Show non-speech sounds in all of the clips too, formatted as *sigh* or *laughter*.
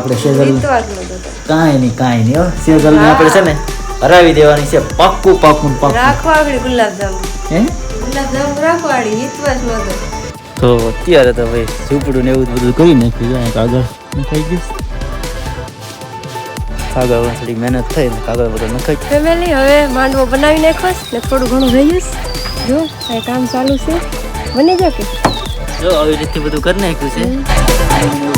આપણે સેજલ. કાંઈ નહીં કાંઈ નહીં હો. સેજલને આપણે છે ને હરાવી દેવાની છે પાક્કું પાક્કું પાક્કું. રાખવા આગળ ગુલાબજાંબુ. હે? ગુલાબજાંબુ રાખવાડી હિતવાસ તો અત્યારે તો ભાઈ ઝૂંપડું ને એવું બધું કરી નાખ્યું કાગળ નખાઈ ગયું. કાગળ થોડી મહેનત થઈ ને કાગળ બધું નખાઈ. ફેમિલી હવે માંડવો બનાવી નાખો ને થોડું ઘણું થઈ જઈશ જો આ કામ ચાલુ છે. બની જાય કે? જો આવી રીતે બધું કરી નાખ્યું છે.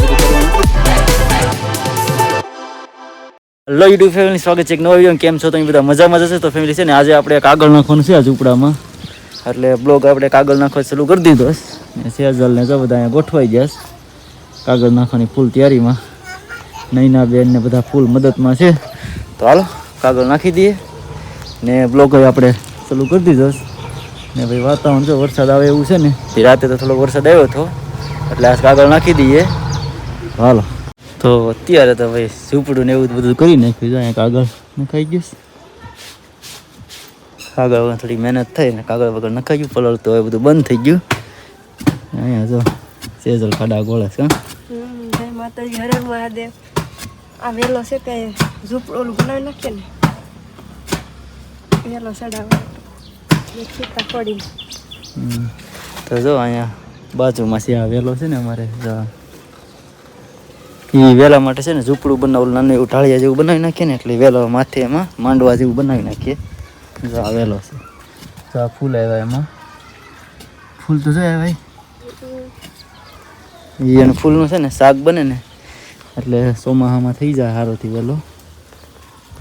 હેલો યુટ્યુબ ફેમિલી સ્વાગત છે એક નવો વીડિયો કેમ છો તમે બધા? મજામાં જશે તો ફેમિલી છે ને, આજે આપણે કાગળ નાખવાનું છે આ ઝૂંપડામાં એટલે બ્લોગ આપણે કાગળ નાખવા ચાલુ કરી દીધો ને સેજલને જો બધા અહીંયા ગોઠવાઈ ગયા છે. કાગળ નાખવાની ફૂલ તૈયારીમાં. નૈના બેન ને બધા ફૂલ મદદમાં છે. તો હાલો, કાગળ નાખી દઈએ. ને બ્લોગ આપણે ચાલુ કરી દીધો ને ભાઈ વાતાવરણ જો વરસાદ આવે એવું છે ને રાતે તો થોડો વરસાદ આવ્યો હતો. એટલે આ કાગળ નાખી દઈએ. હાલો. તો અત્યારે તો ભાઈ ઝૂંપડું ને એવું બધું કરી નાખ્યું અહીંયા કાગળ નખાઈ ગયું કાગળ વગર થોડી મહેનત થઈ ને કાગળ વગર નખાઈ ગયું પલળ તો હવે બધું બંધ થઈ ગયું. અહીંયા જો સેજલ ખાડા ગોળે છે? માતાજી હરે મહાદેવ. આ વેલો છે કે ઝૂંપડું ઓલું બનાવી નાખીએ ને. વેલો હમ. તો જો અહીંયા બાજુમાં આ વેલો છે ને અમારે જો એ વેલા માટે છે ને ઝૂંપડું બનાવું, નાનું એવું ઢાળિયા જેવું બનાવી નાખીએ ને એટલે વેલો માથે એમાં માંડવા જેવું બનાવી નાખીએ. જો આ વેલો છે. જો આ ફૂલ આવ્યા એમાં. ફૂલ તો જાય ભાઈ. એનું ફૂલનું છે ને શાક બને ને એટલે ચોમાહામાં થઈ જાય હારોથી વેલો.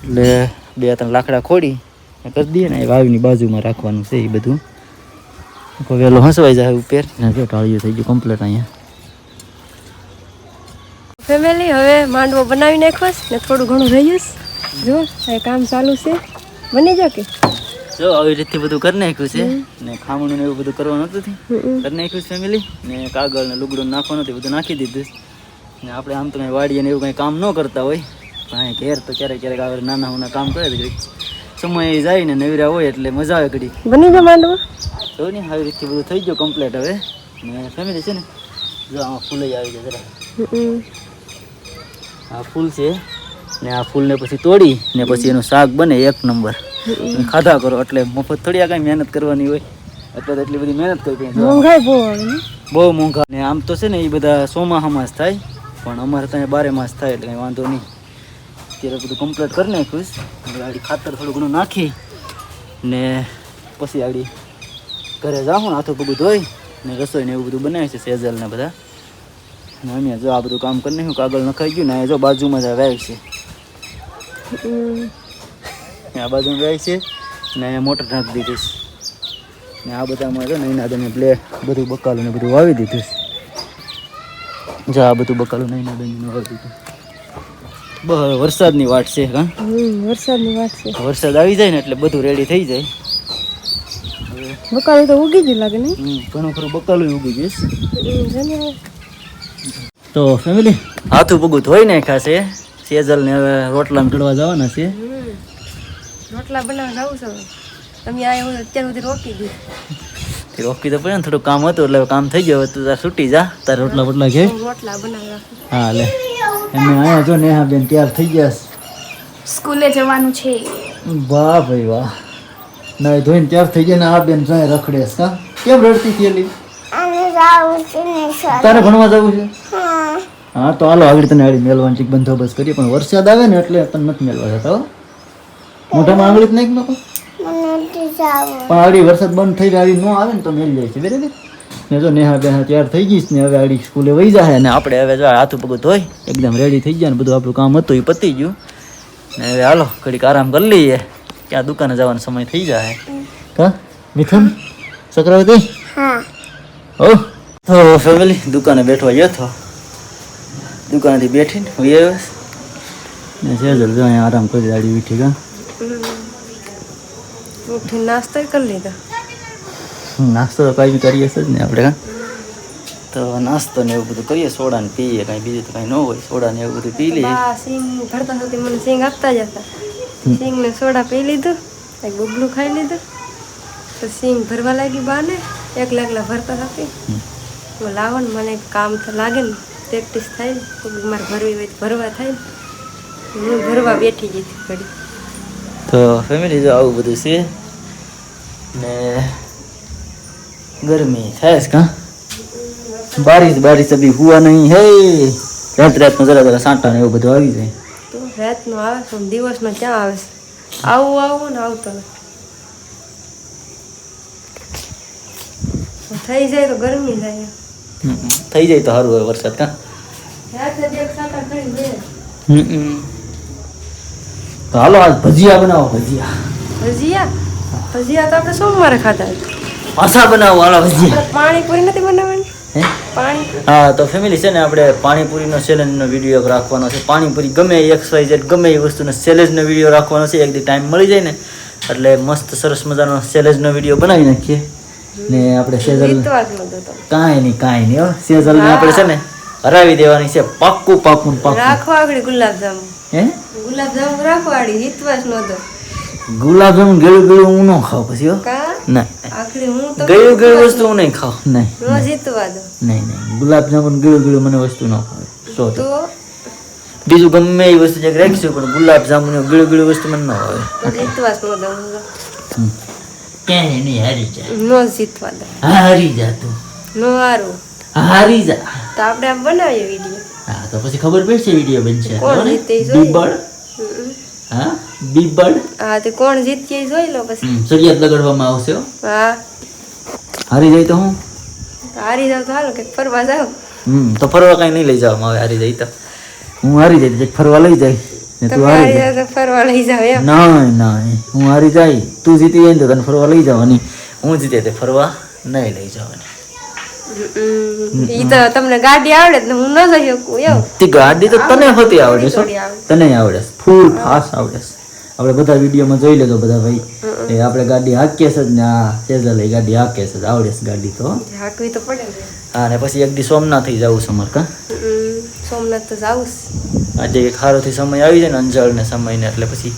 એટલે બે ત્રણ લાકડા ખોડી કરી દઈએ ને, એ વાવની બાજુમાં રાખવાનું છે એ બધું. વેલો હસવાઈ જાય ઉપર. ને જો ટાળિયું થઈ ગયું કમ્પ્લીટ અહીંયા. ફેમિલી હવે માંડવો બનાવી નાખો ને થોડું ઘણું રહીશ જો એ કામ ચાલુ છે. બની જાય કે? જો આવી રીતે બધું કરી નાખ્યું છે. ને ખામણું ને એવું બધું કરવાનું હતું. કરી નાખ્યું છે ફેમિલી. ને કાગળ ને લુગડું નાખવાનું હતું બધું નાખી દીધું ને આપણે આમ તો કંઈ વાડીએ ને એવું કંઈ કામ ન કરતા હોય. પણ ઘેર તો ક્યારેક ક્યારેક આવે નાના નાના કામ કરે સમય જાય ને નવીરા હોય એટલે મજા આવે ઘડી બની જાય માંડવો? જો ને આવી રીતે બધું થઈ ગયું કમ્પ્લીટ હવે. ને ફેમિલી છે ને જો આમાં ફૂલ આવી જાય જરા. આ ફૂલ છે ને આ ફૂલને પછી તોડી ને પછી એનું શાક બને એક નંબર. ખાધા કરો એટલે મફત થોડી આ કાંઈ મહેનત કરવાની હોય. એટલે તો એટલી બધી મહેનત કરવી બહુ મોંઘા. ને આમ તો છે ને એ બધા સોમાહામાં જ થાય. પણ અમારે ત્યાં બારે માસ થાય એટલે કંઈ વાંધો નહીં. અત્યારે બધું કમ્પ્લીટ કરી નાખ્યું ગાડી ખાતર થોડું ઘણું નાખી ને પછી આડી ઘરે જાઉં ને હાથો પગું ધોઈ ને રસોઈ ને એવું બધું બનાવે છે સેઝલ ને બધા. અમે જો આ બધું કામ કરી નાખ્યું કાગળ નખાઈ ગયું ને જો બાજુમાં જ વાય છે. આ બાજુ વાય છે ને અહીંયા મોટર નાખી દીધી છે. ને આ બધામાં જો ને એના દને પ્લે બધું બકાલું ને બધું વાવી દીધું છે. જો આ બધું બકાલું ને એના દને વાવી દીધું. બસ વરસાદની વાટ છે હા? વરસાદની વાત છે. વરસાદ આવી જાય ને એટલે બધું રેડી થઈ જાય. બકાલું તો ઉગી જ લાગે ને? ઘણું ખરું બકાલું ઉગી જઈશ તો ફેમિલી હાથું પગું ધોઈ નાખ્યા છે. સેજલ ને હવે રોટલા ચડવા જવાના છે. રોટલા બનાવવા જાવ છો. તમે આ એવું અત્યાર સુધી રોકી દીધું તે રોકી તો પડે ને થોડું કામ હતું એટલે કામ થઈ ગયું. હવે તું તાર છૂટી જા તાર રોટલા બોટલા ઘે. રોટલા બનાવવા હા લે. એમને અહીંયા જો નેહા બેન તૈયાર થઈ ગયા સ્કૂલે જવાનું છે. વાહ ભાઈ વાહ. ના ધોઈને તૈયાર થઈ ગયા ને આ બેન જાય રખડે કા? કેમ રડતી થયેલી? એલી તારે ભણવા જવું છે? હા. તો હાલો આગળ તને આડી મેલવાની છે બંદોબસ્ત કરીએ પણ વરસાદ આવે ને એટલે તને નથી મેળવા જતા હો. મોઢામાં આંગળી જ નાખ. નાખો પણ આડી વરસાદ બંધ થઈ આડી ન આવે ને તો મેળ જાય છે બરાબર? ને જો નેહા બેહા તૈયાર થઈ ગઈશ ને હવે આડી સ્કૂલે વહી જાય ને આપણે હવે જો હાથું પગું ધોઈ એકદમ રેડી થઈ ગયા ને બધું આપણું કામ હતું એ પતી ગયું. ને હવે હાલો ઘડીક આરામ કરી લઈએ. ક્યાં દુકાને જવાનો સમય થઈ જાય હા મિથુન ચક્રવર્તી હો. તો ફેમિલી દુકાને બેઠવા ગયો હતો દુકાનેથી બેઠીને હું આવ્યો ને છે જલ્દી અહીંયા આરામ કરી દાડી વીઠી કા ઉઠી નાસ્તો કરી લીધો. નાસ્તો તો કાંઈ બી કરીએ છે જ ને આપણે તો નાસ્તો ને એવું બધું કરીએ સોડા ને પીએ કાંઈ બીજું તો કાંઈ ન હોય સોડા ને એવું બધું પી લઈએ. સિંગ ભરતા સુધી મને સિંગ આપતા જ હતા સિંગ ને સોડા પી લીધું એક બબલું ખાઈ લીધું. તો સિંગ ભરવા લાગી બા ને એકલા એકલા ભરતા હતી. હું લાવો ને મને કામ તો લાગે ને પ્રેક્ટિસ થાય ને કોઈ મારે ભરવી હોય તો ભરવા થાય ને. હું ભરવા બેઠી જતી ઘડી. તો ફેમિલી જો આવું બધું છે ને ગરમી થાય છે કા? બારીશ બારીશ અભી હુઆ નહીં હે. રાત રાતમાં જરા જરા સાંટા ને એવું બધું આવી જાય. તો રાતનો આવે છે દિવસમાં ક્યાં આવે છે? આવું આવું ને આવતો થઈ જાય તો ગરમી થાય. થઈ જાય તો સારું હોય વરસાદ હા તો હાલો આજ ભજીયા બનાવો ભજીયા. ભજીયા? ભજીયા તો આપણે સોમવારે ખાધા આશા પાછા બનાવો હાલો ભજીયા. પાણીપુરી નથી બનાવવાની? હે? હા તો ફેમિલી છે ને આપણે પાણીપુરીનો ચેલેન્જનો વીડિયો રાખવાનો છે. પાણીપુરી ગમે એક્સ વાય ઝેડ ગમે એ વસ્તુનો ચેલેન્જનો વીડિયો રાખવાનો છે. એક દી ટાઈમ મળી જાય ને એટલે મસ્ત સરસ મજાનો ચેલેન્જનો વીડિયો બનાવી નાખીએ. ને આપણે તો કાંઈ નહીં કાંઈ નહીં હો. સેઝલને આપણે છે ને હરાવી દેવાની છે પાક્કું પાક્કું ને પાક્કું. રાખવા આગળ ગુલાબજાંબુ. હે? ગુલાબજાંબુ રાખવા આડી હિતવાસ નો તો ગુલાબજાંબુ ગળ્યું ગળ્યું હું ન ખાવ પછી હો. ના. આખરી હું તો ગળ્યું ગળ્યું વસ્તુ હું નહીં ખાવ નહીં ન. નહીં નહીં. ગુલાબજાંબુ ગળ્યું ગળ્યું મને વસ્તુ ન ખાવે સો તો? બીજું ગમે એ વસ્તુ જે રાખીશું પણ ગુલાબ જાંબુ ગળ્યું ગળ્યું વસ્તુ મને ન આવે ન ક્યાંય નહીં હારી જા. નો જીતવા દો. હારી જા તું. નો હારો. હારી જા. તો આપણે આમ બનાવીએ વીડિયો હા તો પછી ખબર પડશે વીડિયો બનશે. કોણ જીતે બીબળ. હા બીબળ. હા તે કોણ જીતીએ એ જોઈ લો પછી. હમ, લગાડવામાં આવશે હા. હારી જાય તો હું? હારી જાવ તો હાલો કે ફરવા જાવ હમ તો ફરવા કઈ નહીં લઈ જવામાં આવે હારી જાય તો. હું હારી જાય ફરવા લઈ જાય. ને તું હારી હારી જાય ફરવા લઈ જાવ એમ. નહીં નહીં હું હારી જાય. તું જીતી જાય તો તને ફરવા લઈ જવાની. હું જીતે તે ફરવા નહીં લઈ જવાની. ઈ તો તમને ગાડી આવડે જ હું ન જઈ શકું એવું તે ગાડી તો તને હોતી આવડે છે તને આવડે ફૂલ ફાસ્ટ આવડે આપણે બધા વિડીયોમાં જોઈ લેજો બધા ભાઈ. એ આપણે ગાડી હાકીએ છે ને આ સેઝલ લઈ ગાડી હાકે છે આવડે છે ગાડી તો. હાકવી તો પડે હા ને પછી એક દી સોમનાથ થઈ જવું છે અમારે કાં. સોમનાથ તો જાવું. આજે એક સારોથી સમય આવી જાય ને અંજાળ સમયને એટલે પછી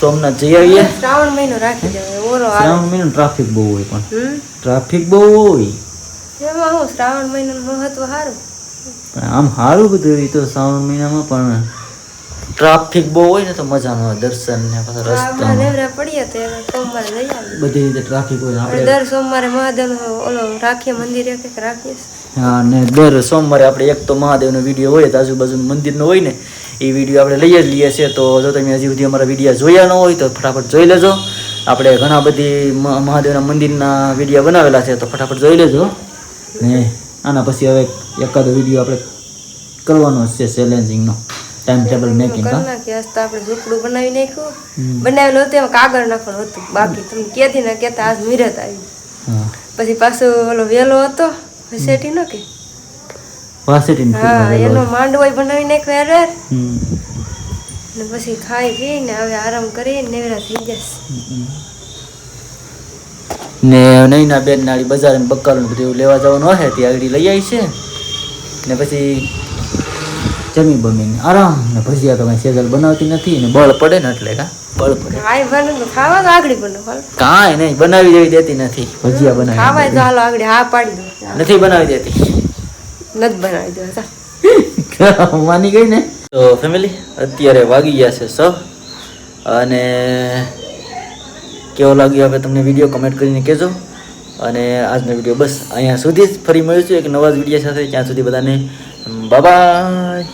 સોમનાથ જઈ આવીએ. શ્રાવણ મહિનો રાખી દેવાય ઓરો શ્રાવણ મહિનો ટ્રાફિક બહુ હોય પણ. ટ્રાફિક બહુ હોય. એમાં હું શ્રાવણ મહિનાનું મહત્વ સારું પણ આમ સારું બધું એ તો શ્રાવણ મહિનામાં પણ ટ્રાફિક બહુ હોય ને તો મજા ન આવે દર્શન ને પાછા રસ્તા નેવરા પડીએ તો સોમવારે લઈ આવીએ. બધી રીતે ટ્રાફિક હોય આપણે દર સોમવારે મહાદેવ ઓલો રાખીએ મંદિરે કે રાખીએ. હા ને દર સોમવારે આપણે એક તો મહાદેવનો વીડિયો હોય તો આજુબાજુ મંદિરનો હોય ને એ વીડિયો આપણે લઈ જ લઈએ છીએ. તો જો તમે હજી સુધી અમારા વીડિયો જોયા ન હોય તો ફટાફટ જોઈ લેજો. આપણે ઘણા બધી મહાદેવના મંદિરના વીડિયો બનાવેલા છે તો ફટાફટ જોઈ લેજો. ને આના પછી હવે એકાદો વીડિયો આપણે કરવાનો છે ચેલેન્જિંગનો ટાઈમ ટેબલ મેકિંગ કરી નાખીએ. આજ આપણે ઝૂંપડું બનાવી નાખ્યું. બનાવેલું હતું એમાં કાગળ નાખવાનું હતું. બાકી તમે કેતી ના કેતા આજ મિરત આવી. પછી પાછો ઓલો વેલો હતો. શેઠી ન કે? વાસેટીની હા એનો માંડવો બનાવી નાખ્યો હમ. ને પછી ખાઈ પીને હવે આરામ કરીને નેવરા થઈ જશે ને નૈના બેન નાળી બજાર ને બકાલ ને બધું લેવા જવાનું હશે ત્યાં આગળ લઈ આવી છે. ને પછી જમી બમીને આરામ ને ભજીયા તો કઈ સેજલ બનાવતી નથી ને બળ પડે ને એટલે કા? બળ પડે. ખાઈ બને ખાવા તો આગળ બનો કાંઈ નહીં બનાવી જેવી દેતી નથી. ભજીયા ખાવાય તો બનાવી હાલો આગળ હા પાડી દો નથી બનાવી દેતી. નથી બનાવી દેતા *laughs* માની ગઈ ને? તો ફેમિલી અત્યારે વાગી ગયા છે સ અને કેવો લાગ્યો હવે તમને વીડિયો કમેન્ટ કરીને કહેજો. અને આજનો વીડિયો બસ અહીંયા સુધી જ ફરી મળીશું એક નવા જ વીડિયો સાથે. ત્યાં સુધી બધાને બાય.